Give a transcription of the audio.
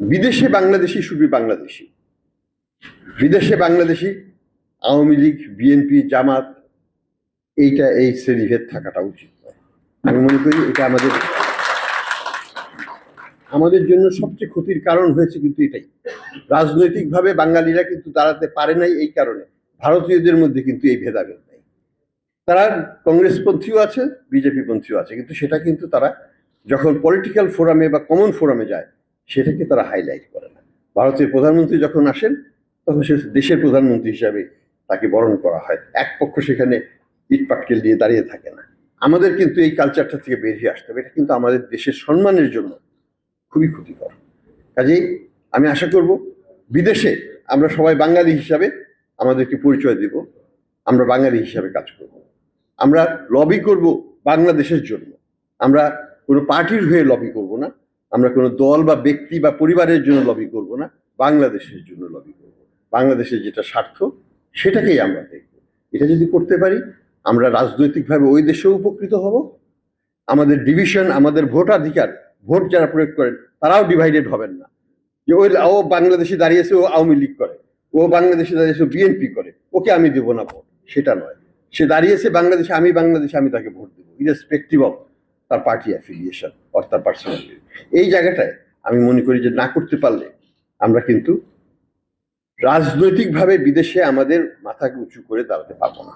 বিদেশে বাংলাদেশি শুধু বাংলাদেশি। বিদেশে বাংলাদেশি, আওয়ামী লীগ, বিএনপি, জামাত, এইটা এই শ্রেণীভেদ থাকাটা উচিত নয়। আমি মনে করি এটা আমাদের আমাদের জন্য সবচেয়ে ক্ষতির কারণ হয়েছে কিন্তু এটাই। রাজনৈতিকভাবে বাঙালিরা কিন্তু দাঁড়াতে পারে নাই এই কারণে। ভারতীয়দের মধ্যে কিন্তু এই ভেদাভেদ নেই। তারা কংগ্রেসপন্থীও আছে বিজেপি পন্থীও আছে, কিন্তু সেটা কিন্তু তারা যখন পলিটিক্যাল ফোরামে বা কমন ফোরামে যায় সেটাকে তারা হাইলাইট করে না। ভারতের প্রধানমন্ত্রী যখন আসেন, তখন সে দেশের প্রধানমন্ত্রী হিসাবে তাকে বরণ করা হয়। এক পক্ষ সেখানে ইট পাটকেল দিয়ে দাঁড়িয়ে থাকে না। আমাদের কিন্তু এই কালচারটা থেকে বেরিয়ে আসতে হবে। এটা কিন্তু আমাদের দেশের সম্মানের জন্য খুবই ক্ষতিকর। কাজেই আমি আশা করব, বিদেশে আমরা সবাই বাঙালি হিসাবে আমাদেরকে পরিচয় দেব। আমরা বাঙালি হিসাবে কাজ করব। আমরা লবি করব বাংলাদেশের জন্য। আমরা কোনো পার্টির হয়ে লবি করব না। আমরা কোনো দল বা ব্যক্তি বা পরিবারের জন্য লবি করব না, বাংলাদেশের জন্য লবি করব। বাংলাদেশের যেটা স্বার্থ, সেটাকেই আমরা দেখব। এটা যদি করতে পারি, আমরা রাজনৈতিকভাবে ওই দেশেও উপকৃত হব। আমাদের ডিভিশন আমাদের ভোটাধিকার, ভোট যারা প্রয়োগ করেন তারাও ডিভাইডেড হবেন না। যে ওই ও বাংলাদেশে দাঁড়িয়েছে ও আওয়ামী লীগ করে। ও বাংলাদেশে দাঁড়িয়েছে বিএনপি করে। ওকে আমি দেবো না ভোট। সেটা নয়। সে দাঁড়িয়েছে বাংলাদেশে, আমি বাংলাদেশে, আমি তাকে ভোট দেবো। ইরেসপেক্টিভ অফ তার পার্টি অ্যাফিলিয়েশন অর তার পার্সোনালিটি এই জায়গাটায় আমি মনে করি যে না করতে পারলে আমরা কিন্তু রাজনৈতিকভাবে বিদেশে আমাদের মাথাকে উঁচু করে দাঁড়াতে পারব না।